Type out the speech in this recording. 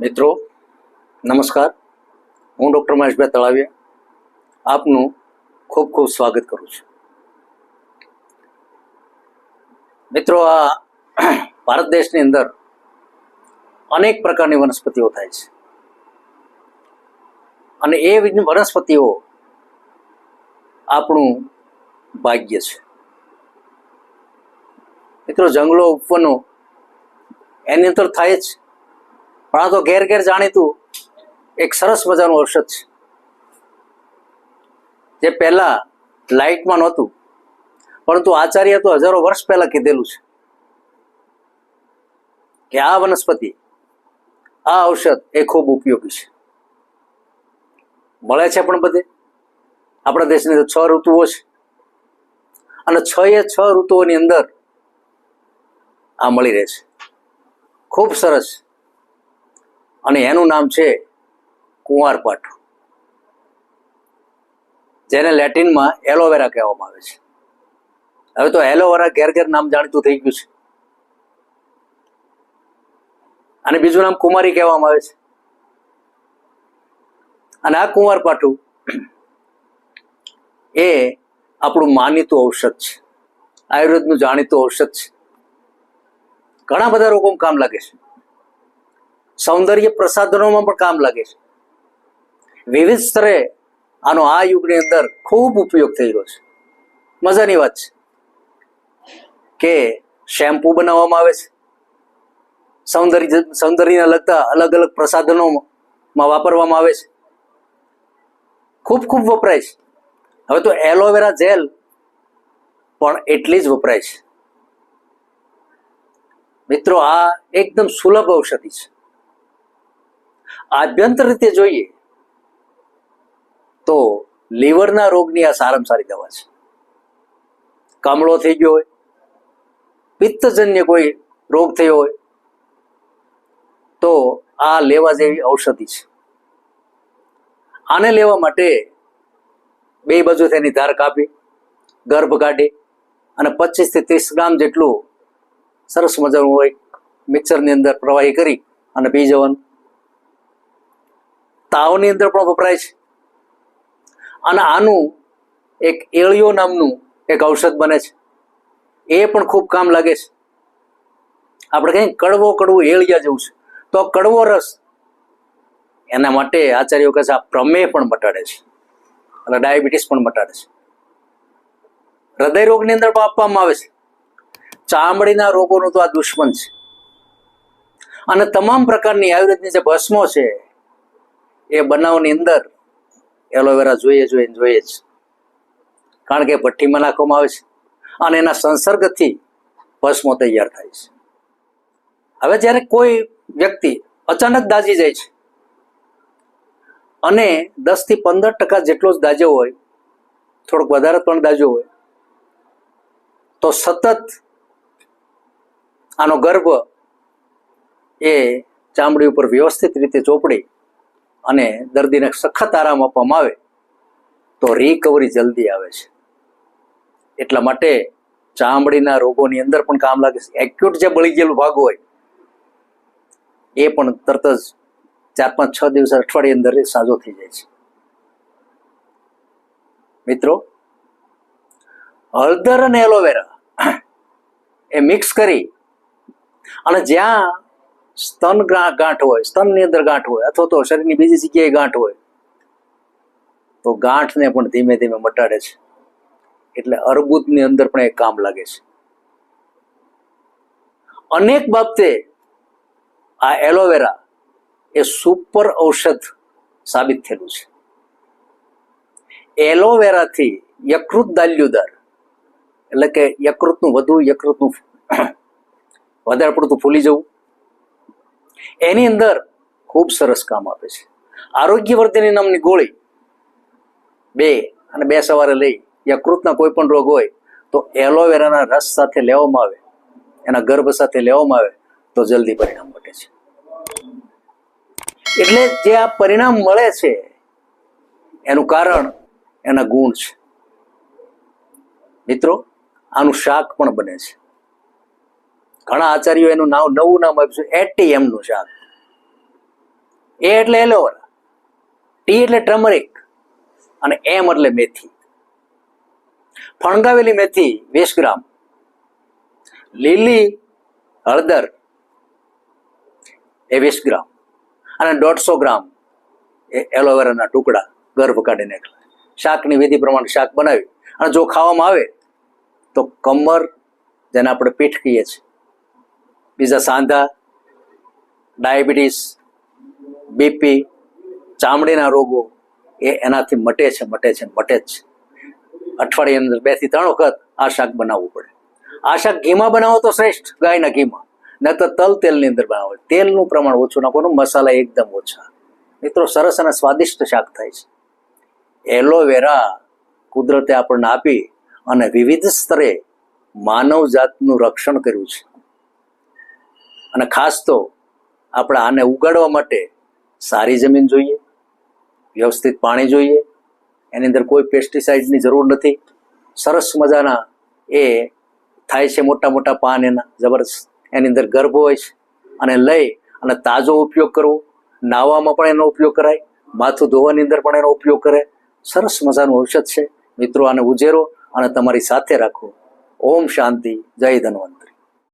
મિત્રો, નમસ્કાર. હું ડૉક્ટર મહેશભાઈ તળાવિયા આપનું ખૂબ ખૂબ સ્વાગત કરું છું. મિત્રો, આ ભારત દેશની અંદર અનેક પ્રકારની વનસ્પતિઓ થાય છે. અને એ વિન- વનસ્પતિઓ આપણું ભાગ્ય છે. મિત્રો, જંગલો ઉપવનો એની અંદર થાય જ પણ આ તો ઘેર ઘેર જાણીતું એક સરસ મજાનું ઔષધ છે. જે પહેલા લાઇટમાં નહોતું, પરંતુ આચાર્ય તો હજારો વર્ષ પહેલા કીધેલું છે કે આ વનસ્પતિ, આ ઔષધ એ ખૂબ ઉપયોગી છે. મળે છે પણ બધે? આપણા દેશની છ ઋતુઓ છે. અને છ એ છ ઋતુઓની અંદર આ મળી રહે છે. ખૂબ સરસ. અને એનું નામ છે કુંવારપાઠ જેને લેટિનમાં એલોવેરા કહેવામાં આવે છે. હવે તો એલોવેરા ઘેર ઘેર નામ જાણીતું થઈ ગયું છે. અને બીજું નામ કુમારી કહેવામાં આવે છે. અને આ કુંવારપાઠું એ આપણું માનીતું ઔષધ છે. આયુર્વેદનું જાણીતું ઔષધ છે. ઘણા બધા રોગોમાં કામ લાગે છે. સૌંદર્ય પ્રસાધનોમાં પણ કામ લાગે છે. વિવિધ સ્તરે આનો આ યુગની અંદર ખૂબ ઉપયોગ થઈ રહ્યો છે. મજાની વાત છે. કે શેમ્પુ બનાવવામાં આવે છે. સૌંદર્ય સૌંદર્યને લગતા અલગ અલગ પ્રસાધનોમાં વાપરવામાં આવે છે. ખૂબ ખૂબ વપરાય છે. હવે તો એલોવેરા જેલ પણ એટલી જ વપરાય છે. મિત્રો, આ એકદમ સુલભ ઔષધિ છે. આભ્યંતર રીતે જોઈએ તો લીવરના રોગની આ સારામાં સારી દવા છે. કમળો થઈ ગયો હોય, પિત્તજન્ય કોઈ રોગ થયો હોય, તો આ લેવા જેવી ઔષધિ છે. આને લેવા માટે બે બાજુ તેની ધાર કાપી, ગર્ભ કાઢી અને પચીસથી ત્રીસ ગ્રામ જેટલું સરસ મજાનું હોય મિક્સરની અંદર પ્રવાહી કરી અને પી જવાનું તાવની અંદર પણ વપરાય છે. અને આનું એક એળિયો નામનું એક ઔષધ બને છે. એ પણ ખૂબ કામ લાગે છે. આપણે કહીએ કડવો કડવું એળિયા જેવું છે. તો કડવો રસ એના માટે આચાર્યો કહે છે, આ પ્રમેય પણ મટાડે છે. અને ડાયાબિટીસ પણ મટાડે છે. હૃદય રોગની અંદર પણ આપવામાં આવે છે. ચામડીના રોગોનું તો આ દુશ્મન છે. અને તમામ પ્રકારની આયુર્વેદની જે ભસ્મો છે એ બનાવની અંદર એલોવેરા જોઈએ જોઈએ જોઈએ જ. કારણ કે ભઠ્ઠીમાં નાખવામાં આવે છે અને એના સંસર્ગથી ભસ્મો તૈયાર થાય છે. હવે જ્યારે કોઈ વ્યક્તિ અચાનક દાજી જાય છે અને દસથી પંદર ટકા જેટલો જ દાજો હોય, થોડોક વધારે પણ દાજો હોય, તો સતત આનો ગર્ભ એ ચામડી ઉપર વ્યવસ્થિત રીતે ચોપડી અને દર્દીને સખત આરામ આપવામાં આવે, તો રિકવરી જલ્દી આવે છે. એટલા માટે ચામડીના રોગોની અંદર પણ કામ લાગે છે. એક્યુટ જે બળી ગયેલું ભાગ હોય, એ પણ તરત જ ચાર પાંચ છ દિવસ અઠવાડિયે અંદર સાજો થઈ જાય છે. મિત્રો, હળદર અને એલોવેરા એ મિક્સ કરી અને જ્યાં સ્તન ગાંઠ હોય, સ્તનની અંદર ગાંઠ હોય, અથવા તો શરીરની બીજી જગ્યાએ ગાંઠ હોય, તો ગાંઠને પણ ધીમે ધીમે મટાડે છે. એટલે અર્બુદની અંદર પણ એ કામ લાગે છે. અનેક બાબતે આ એલોવેરા એ સુપર ઔષધ સાબિત થયેલું છે. એલોવેરાથી યકૃત દાલ્યુદર, એટલે કે યકૃતનું વધુ યકૃતનું, વધારે પડતું ફૂલી જવું એની અંદર ખૂબ સરસ કામ આપે છે. આરોગ્યવર્ધની નામની ગોળી બે અને બે સવારે લઈ યકૃતના કોઈ પણ રોગ હોય, તો એલોવેરાના રસ સાથે લેવામાં આવે, એના ગર્ભ સાથે લેવામાં આવે, તો જલ્દી પરિણામ ઘટે છે. એટલે જે આ પરિણામ મળે છે, એનું કારણ એના ગુણ છે. મિત્રો, આનું શાક પણ બને છે. ઘણા આચાર્યો એનું નામ નવું નામ આપ્યું છે એટીએમનું શાક એ એટલે એલોવેરા ટી એટલે ટર્મરિક અને એમ એટલે મેથી. ફણગાવેલી મેથી વીસ ગ્રામ. લીલી હળદર એ વીસ ગ્રામ. અને દોઢસો ગ્રામ એ એલોવેરાના ટુકડા, ગર્ભ કાઢી નાખેલા શાકની વિધિ પ્રમાણે શાક બનાવી. અને જો ખાવામાં આવે તો કમર, જેને આપણે પીઠ કહીએ છીએ બીજા સાંધા, ડાયાબિટીસ, બીપી, ચામડીના રોગો, એ એનાથી મટે છે મટે છે, મટે જ છે. અઠવાડિયાની અંદર બેથી ત્રણ વખત આ શાક બનાવવું પડે. આ શાક ઘીમાં બનાવો તો શ્રેષ્ઠ, ગાયના ઘીમાં. ન તો તલ તેલની અંદર બનાવો. તેલનું પ્રમાણ ઓછું નાખવાનું, મસાલા એકદમ ઓછા. મિત્રો, સરસ અને સ્વાદિષ્ટ શાક થાય છે. એલોવેરા કુદરતે આપણને આપી અને વિવિધ સ્તરે માનવ જાતનું રક્ષણ કર્યું છે. અને ખાસ તો આપણે આને ઉગાડવા માટે સારી જમીન જોઈએ, વ્યવસ્થિત પાણી જોઈએ, એની અંદર કોઈ પેસ્ટિસાઇડની જરૂર નથી. સરસ મજાના એ થાય છે મોટા મોટા પાન એના, જબરદસ્ત. એની અંદર ગર્ભ હોય છે અને લઈ અને તાજો ઉપયોગ કરવો, નાવામાં પણ એનો ઉપયોગ કરાય, માથું ધોવાની અંદર પણ એનો ઉપયોગ કરે. સરસ મજાનું ઔષધ છે. મિત્રો, આને ઉજેરો અને તમારી સાથે રાખો. ઓમ શાંતિ, જય ધન્વંતરી.